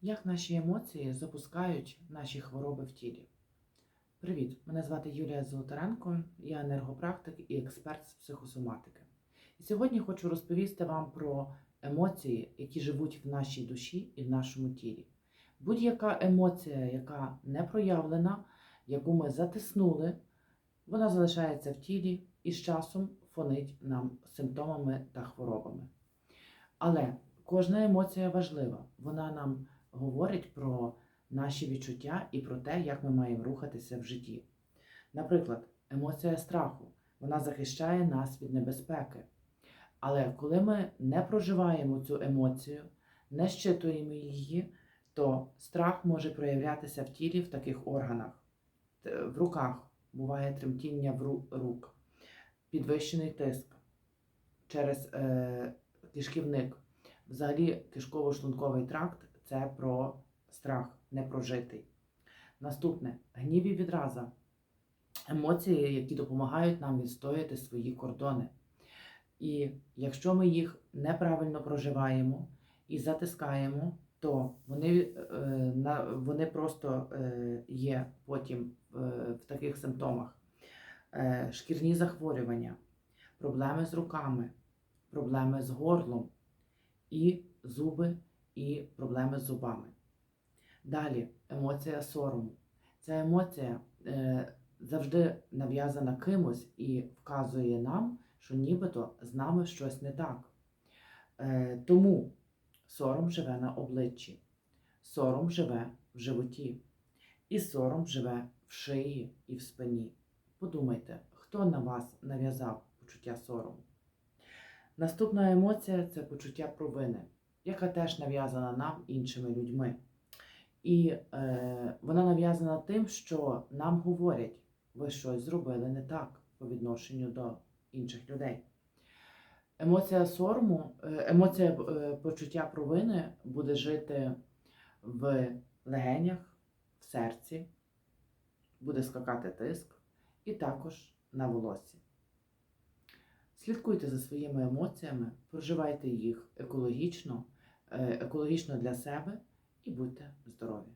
Як наші емоції запускають наші хвороби в тілі? Привіт! Мене звати Юлія Золотаренко, я енергопрактик і експерт з психосоматики. І сьогодні хочу розповісти вам про емоції, які живуть в нашій душі і в нашому тілі. Будь-яка емоція, яка не проявлена, яку ми затиснули, вона залишається в тілі і з часом фонить нам симптомами та хворобами. Але кожна емоція важлива, вона нам говорить про наші відчуття і про те, як ми маємо рухатися в житті. Наприклад, емоція страху вона захищає нас від небезпеки. Але коли ми не проживаємо цю емоцію, не щитуємо її, то страх може проявлятися в тілі в таких органах. В руках буває тремтіння в рук, підвищений тиск через е, кишківник. Взагалі, кишково-шлунковий тракт це про страх непрожитий. Наступне гнів і відраза. Емоції, які допомагають нам відстояти свої кордони. І якщо ми їх неправильно проживаємо і затискаємо, то вони, е, вони просто е, є потім е, в таких симптомах: шкірні захворювання, проблеми з руками, проблеми з горлом, і зуби, і проблеми з зубами. Далі емоція сорому. Ця емоція е, завжди нав'язана кимось і вказує нам, що нібито з нами щось не так. Е, тому сором живе на обличчі, сором живе в животі, і сором живе в шиї і в спині. Подумайте, хто на вас нав'язав почуття сорому? Наступна емоція це почуття провини, яка теж нав'язана нам іншими людьми. І е, вона нав'язана тим, що нам говорять, ви щось зробили не так по відношенню до інших людей. Емоція сорому, е, емоція е, почуття провини буде жити в легенях, в серці, буде скакати тиск і також на волосі. Слідкуйте за своїми емоціями, проживайте їх екологічно, екологічно для себе і будьте здорові!